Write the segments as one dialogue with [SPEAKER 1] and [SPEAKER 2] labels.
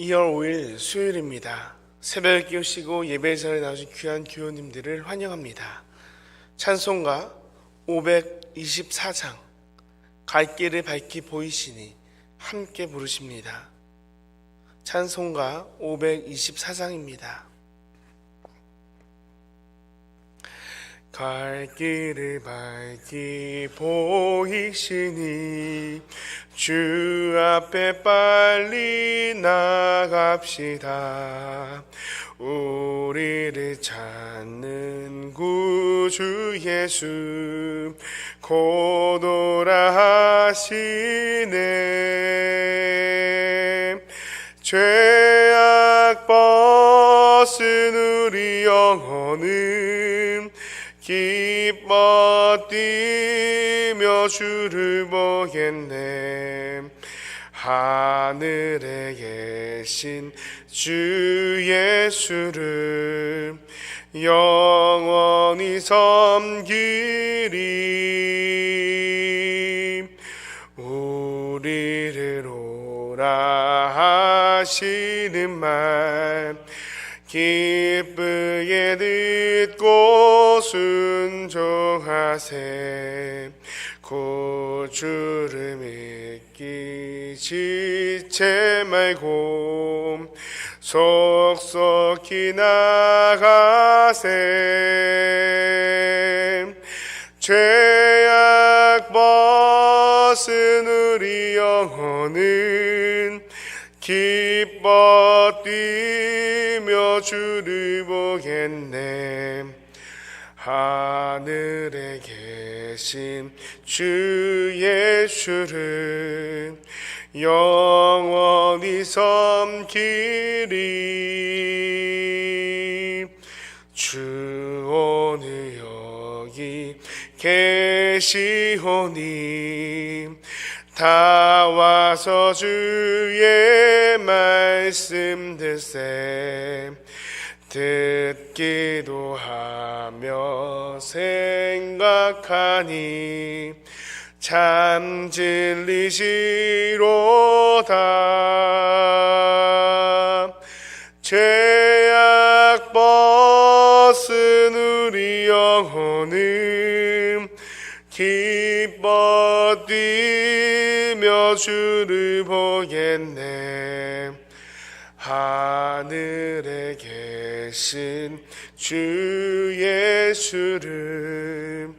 [SPEAKER 1] 2월 5일 수요일입니다. 새벽에 깨우시고 예배 자리에 나오신 귀한 교우님들을 환영합니다. 찬송가 524장 갈 길을 밝히 보이시니 함께 부르십니다. 찬송가 524장입니다. 갈 길을 밝히 보이시니 주 앞에 빨리 나갑시다. 우리를 찾는 구주 예수 곧 오라 하시네. 죄악 벗은 우리 영혼은 기뻐 뛰며 주를 보겠네. 하늘에 계신 주 예수를 영원히 섬기리. 우리를 오라 하시는 말 기쁘게 듣고 순종하세. 구주를 믿기 지체 말고 속속히 나가세. 죄악 벗은 우리 영혼은 기뻐 뛰며 주를 보겠네 하늘에 계신 주 예수를 영원히 섬기리. 주 오늘 여기 계시오니 다 와서 주의 말씀 듣세 듣 기도 하며 생각하니 참 진리시로다. 죄악 벗은 우리 영혼은 기뻐 뛰며 주를 보겠네 하늘에 계신 주 예수를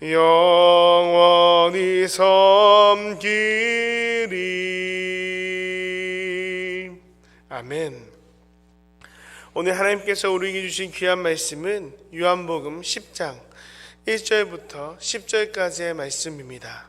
[SPEAKER 1] 영원히 섬기리 아멘 오늘 하나님께서 우리에게 주신 귀한 말씀은 요한복음 10장 1절부터 10절까지의 말씀입니다.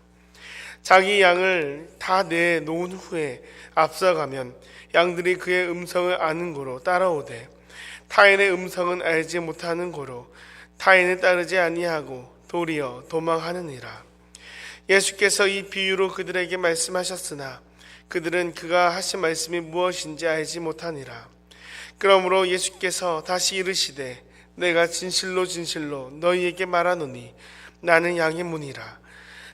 [SPEAKER 1] 자기 양을 다 내 놓은 후에 앞서가면 양들이 그의 음성을 아는 고로 따라오되 타인의 음성은 알지 못하는 고로 타인을 따르지 아니하고 도리어 도망하느니라. 예수께서 이 비유로 그들에게 말씀하셨으나 그들은 그가 하신 말씀이 무엇인지 알지 못하니라. 그러므로 예수께서 다시 이르시되 내가 진실로 진실로 너희에게 말하노니 나는 양의 문이라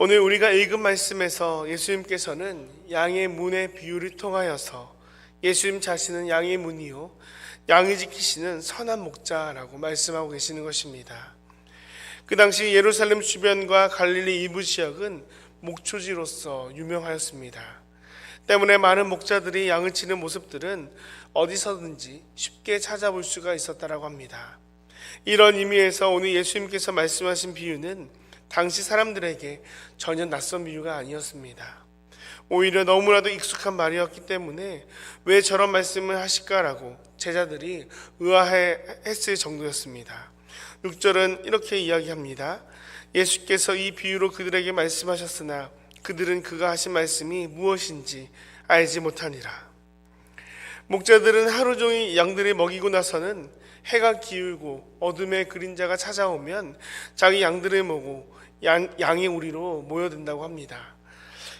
[SPEAKER 1] 오늘 우리가 읽은 말씀에서 예수님께서는 양의 문의 비유를 통하여서 예수님 자신은 양의 문이요 양이 지키시는 선한 목자라고 말씀하고 계시는 것입니다. 그 당시 예루살렘 주변과 갈릴리 이부 지역은 목초지로서 유명하였습니다. 때문에 많은 목자들이 양을 치는 모습들은 어디서든지 쉽게 찾아볼 수가 있었다라고 합니다. 이런 의미에서 오늘 예수님께서 말씀하신 비유는 당시 사람들에게 전혀 낯선 비유가 아니었습니다. 오히려 너무나도 익숙한 말이었기 때문에 왜 저런 말씀을 하실까라고 제자들이 의아해 했을 정도였습니다. 6절은 이렇게 이야기합니다. 예수께서 이 비유로 그들에게 말씀하셨으나 그들은 그가 하신 말씀이 무엇인지 알지 못하니라. 목자들은 하루 종일 양들을 먹이고 나서는 해가 기울고 어둠의 그림자가 찾아오면 자기 양들을 모고 양, 양의 우리로 모여든다고 합니다.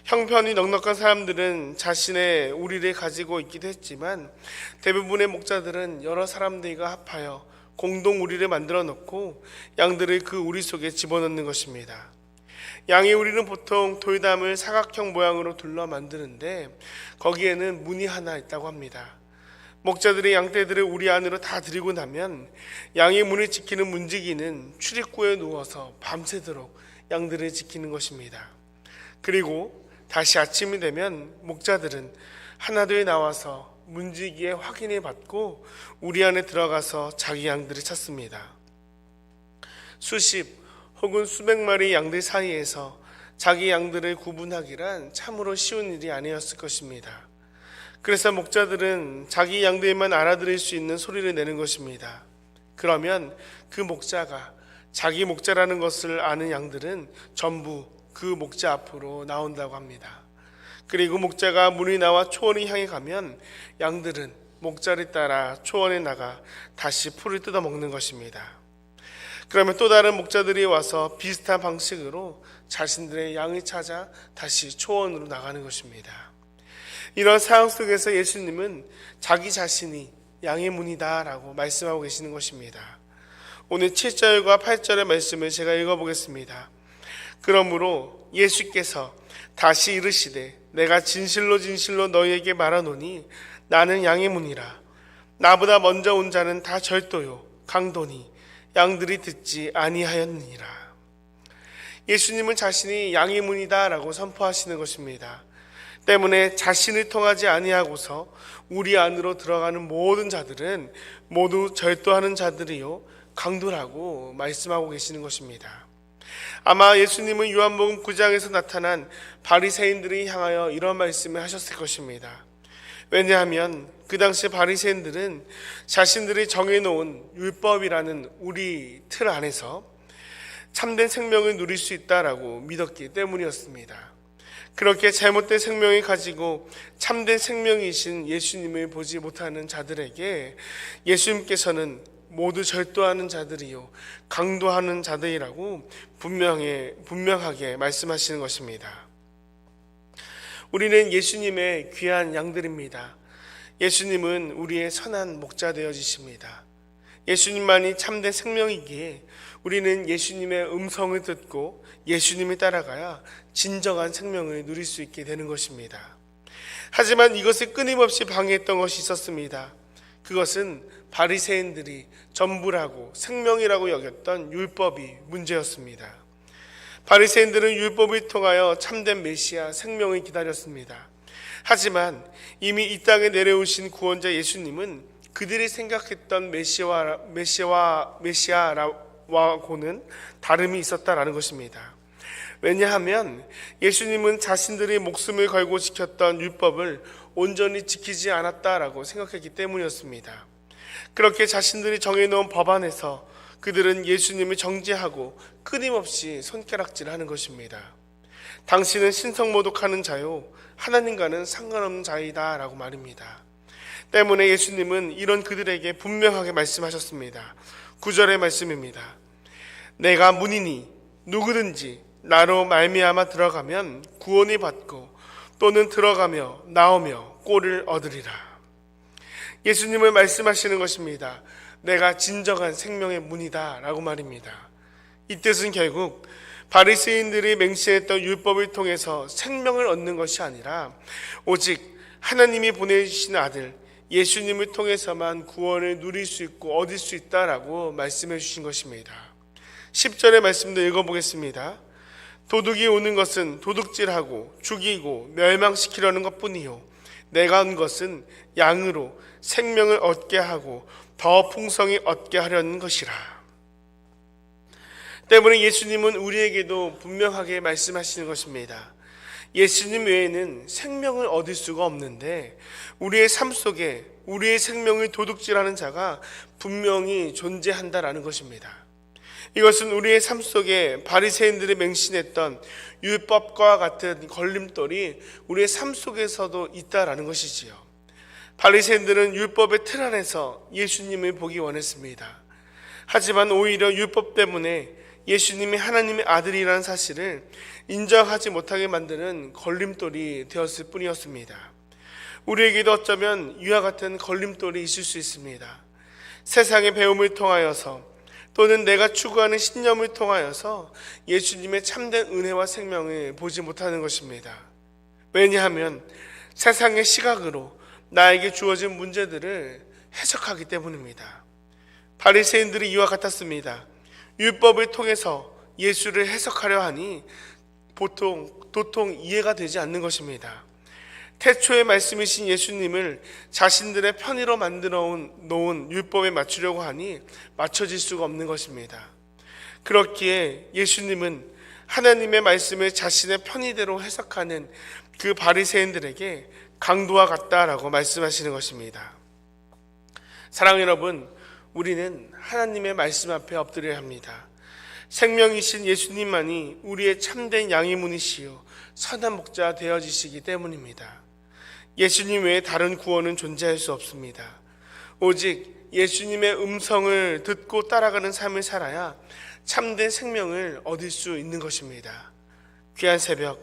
[SPEAKER 1] 형편이 넉넉한 사람들은 자신의 우리를 가지고 있기도 했지만 대부분의 목자들은 여러 사람들과 합하여 공동 우리를 만들어 놓고 양들을 그 우리 속에 집어넣는 것입니다. 양의 우리는 보통 돌담을 사각형 모양으로 둘러 만드는데 거기에는 문이 하나 있다고 합니다. 목자들이 양떼들을 우리 안으로 다 들이고 나면 양의 문을 지키는 문지기는 출입구에 누워서 밤새도록 양들을 지키는 것입니다. 그리고 다시 아침이 되면 목자들은 하나둘 나와서 문지기에 확인을 받고 우리 안에 들어가서 자기 양들을 찾습니다. 수십 혹은 수백 마리 양들 사이에서 자기 양들을 구분하기란 참으로 쉬운 일이 아니었을 것입니다. 그래서 목자들은 자기 양들만 알아들을 수 있는 소리를 내는 것입니다. 그러면 그 목자가 자기 목자라는 것을 아는 양들은 전부 그 목자 앞으로 나온다고 합니다. 그리고 목자가 문이 나와 초원을 향해 가면 양들은 목자를 따라 초원에 나가 다시 풀을 뜯어 먹는 것입니다. 그러면 또 다른 목자들이 와서 비슷한 방식으로 자신들의 양을 찾아 다시 초원으로 나가는 것입니다. 이런 상황 속에서 예수님은 자기 자신이 양의 문이다라고 말씀하고 계시는 것입니다. 오늘 7절과 8절의 말씀을 제가 읽어보겠습니다. 그러므로 예수께서 다시 이르시되 내가 진실로 진실로 너희에게 말하노니 나는 양의 문이라 나보다 먼저 온 자는 다 절도요 강도니 양들이 듣지 아니하였느니라 예수님은 자신이 양의 문이다라고 선포하시는 것입니다. 때문에 자신을 통하지 아니하고서 우리 안으로 들어가는 모든 자들은 모두 절도하는 자들이요 강도라고 말씀하고 계시는 것입니다. 아마 예수님은 요한복음 9장에서 나타난 바리새인들을 향하여 이런 말씀을 하셨을 것입니다. 왜냐하면 그 당시 바리새인들은 자신들이 정해놓은 율법이라는 우리 틀 안에서 참된 생명을 누릴 수 있다라고 믿었기 때문이었습니다. 그렇게 잘못된 생명을 가지고 참된 생명이신 예수님을 보지 못하는 자들에게 예수님께서는 모두 절도하는 자들이요 강도하는 자들이라고 분명히 분명하게 말씀하시는 것입니다. 우리는 예수님의 귀한 양들입니다. 예수님은 우리의 선한 목자 되어지십니다. 예수님만이 참된 생명이기에 우리는 예수님의 음성을 듣고 예수님을 따라가야 진정한 생명을 누릴 수 있게 되는 것입니다. 하지만 이것을 끊임없이 방해했던 것이 있었습니다. 그것은 바리새인들이 전부라고 생명이라고 여겼던 율법이 문제였습니다. 바리새인들은 율법을 통하여 참된 메시아 생명을 기다렸습니다. 하지만 이미 이 땅에 내려오신 구원자 예수님은 그들이 생각했던 메시아 메시아 메시아와고는 다름이 있었다라는 것입니다. 왜냐하면 예수님은 자신들이 목숨을 걸고 지켰던 율법을 온전히 지키지 않았다라고 생각했기 때문이었습니다. 그렇게 자신들이 정해놓은 법 안에서 그들은 예수님을 정죄하고 끊임없이 손가락질하는 것입니다. 당신은 신성모독하는 자요 하나님과는 상관없는 자이다라고 말입니다. 때문에 예수님은 이런 그들에게 분명하게 말씀하셨습니다. 구절의 말씀입니다. 내가 문이니 누구든지 나로 말미암아 들어가면 구원이 받고 또는 들어가며 나오며 꼴을 얻으리라. 예수님을 말씀하시는 것입니다. 내가 진정한 생명의 문이다라고 말입니다. 이 뜻은 결국 바리새인들이 맹세했던 율법을 통해서 생명을 얻는 것이 아니라 오직 하나님이 보내주신 아들 예수님을 통해서만 구원을 누릴 수 있고 얻을 수 있다라고 말씀해 주신 것입니다. 10절의 말씀도 읽어보겠습니다. 도둑이 오는 것은 도둑질하고 죽이고 멸망시키려는 것뿐이요 내가 온 것은 양으로 생명을 얻게 하고 더 풍성히 얻게 하려는 것이라. 때문에 예수님은 우리에게도 분명하게 말씀하시는 것입니다. 예수님 외에는 생명을 얻을 수가 없는데 우리의 삶 속에 우리의 생명을 도둑질하는 자가 분명히 존재한다라는 것입니다. 이것은 우리의 삶 속에 바리새인들이 맹신했던 율법과 같은 걸림돌이 우리의 삶 속에서도 있다라는 것이지요. 바리새인들은 율법의 틀 안에서 예수님을 보기 원했습니다. 하지만 오히려 율법 때문에 예수님이 하나님의 아들이라는 사실을 인정하지 못하게 만드는 걸림돌이 되었을 뿐이었습니다. 우리에게도 어쩌면 이와 같은 걸림돌이 있을 수 있습니다. 세상의 배움을 통하여서 또는 내가 추구하는 신념을 통하여서 예수님의 참된 은혜와 생명을 보지 못하는 것입니다. 왜냐하면 세상의 시각으로 나에게 주어진 문제들을 해석하기 때문입니다. 바리새인들이 이와 같았습니다. 율법을 통해서 예수를 해석하려 하니 보통 도통 이해가 되지 않는 것입니다. 태초의 말씀이신 예수님을 자신들의 편의로 만들어 놓은 율법에 맞추려고 하니 맞춰질 수가 없는 것입니다. 그렇기에 예수님은 하나님의 말씀을 자신의 편의대로 해석하는 그 바리새인들에게 강도와 같다라고 말씀하시는 것입니다. 사랑 여러분, 우리는 하나님의 말씀 앞에 엎드려야 합니다. 생명이신 예수님만이 우리의 참된 양이문이시요 선한 목자 되어지시기 때문입니다. 예수님 외에 다른 구원은 존재할 수 없습니다. 오직 예수님의 음성을 듣고 따라가는 삶을 살아야 참된 생명을 얻을 수 있는 것입니다. 귀한 새벽,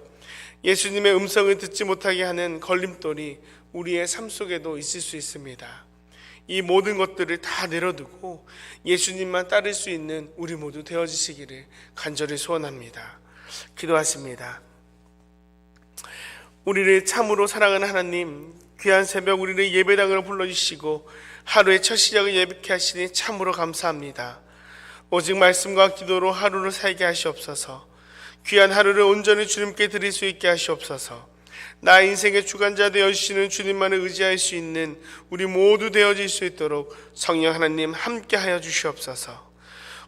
[SPEAKER 1] 예수님의 음성을 듣지 못하게 하는 걸림돌이 우리의 삶 속에도 있을 수 있습니다. 이 모든 것들을 다 내려두고 예수님만 따를 수 있는 우리 모두 되어지시기를 간절히 소원합니다. 기도하십니다. 우리를 참으로 사랑하는 하나님, 귀한 새벽 우리를 예배당으로 불러주시고 하루의 첫 시작을 예비케 하시니 참으로 감사합니다. 오직 말씀과 기도로 하루를 살게 하시옵소서. 귀한 하루를 온전히 주님께 드릴 수 있게 하시옵소서. 나 인생의 주관자 되어 주시는 주님만을 의지할 수 있는 우리 모두 되어질 수 있도록 성령 하나님 함께 하여 주시옵소서.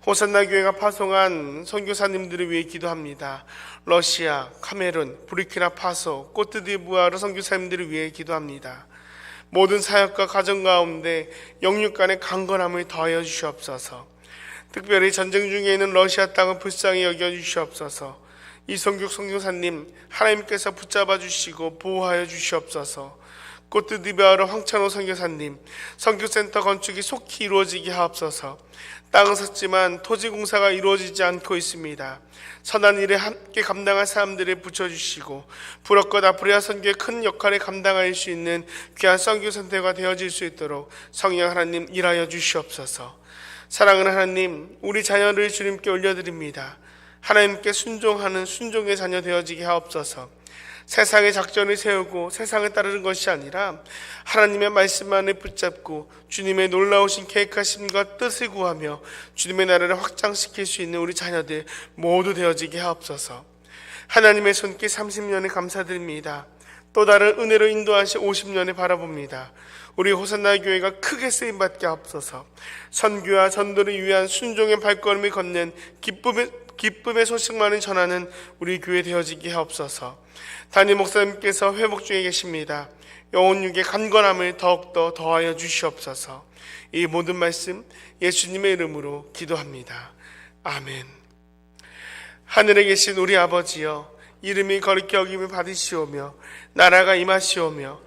[SPEAKER 1] 호산나 교회가 파송한 선교사님들을 위해 기도합니다. 러시아, 카메룬, 부르키나 파소, 꼬트디부아르 선교사님들을 위해 기도합니다. 모든 사역과 가정 가운데 영육 간의 강건함을 더하여 주시옵소서. 특별히 전쟁 중에 있는 러시아 땅을 불쌍히 여겨 주시옵소서. 이성규 선교사님 하나님께서 붙잡아 주시고 보호하여 주시옵소서. 꽃드디베아르 황찬호 선교사님 선교센터 건축이 속히 이루어지게 하옵소서. 땅은 샀지만 토지 공사가 이루어지지 않고 있습니다. 선한 일에 함께 감당할 사람들을 붙여주시고 불었고 나프리아 선교의 큰 역할을 감당할 수 있는 귀한 선교 선태가 되어질 수 있도록 성령 하나님 일하여 주시옵소서. 사랑하는 하나님, 우리 자녀를 주님께 올려드립니다. 하나님께 순종하는 순종의 자녀 되어지게 하옵소서. 세상의 작전을 세우고 세상을 따르는 것이 아니라 하나님의 말씀만을 붙잡고 주님의 놀라우신 계획하심과 뜻을 구하며 주님의 나라를 확장시킬 수 있는 우리 자녀들 모두 되어지게 하옵소서. 하나님의 손길 30년에 감사드립니다. 또 다른 은혜로 인도하시 50년을 바라봅니다. 우리 호산나 교회가 크게 쓰임 받게 하옵소서. 선교와 전도를 위한 순종의 발걸음을 걷는 기쁨의 기쁨의 소식만을 전하는 우리 교회 되어지게 하옵소서. 담임 목사님께서 회복 중에 계십니다. 영혼 육의 간건함을 더욱더 더하여 주시옵소서. 이 모든 말씀 예수님의 이름으로 기도합니다. 아멘. 하늘에 계신 우리 아버지여 이름이 거룩히 여김을 받으시오며 나라가 임하시오며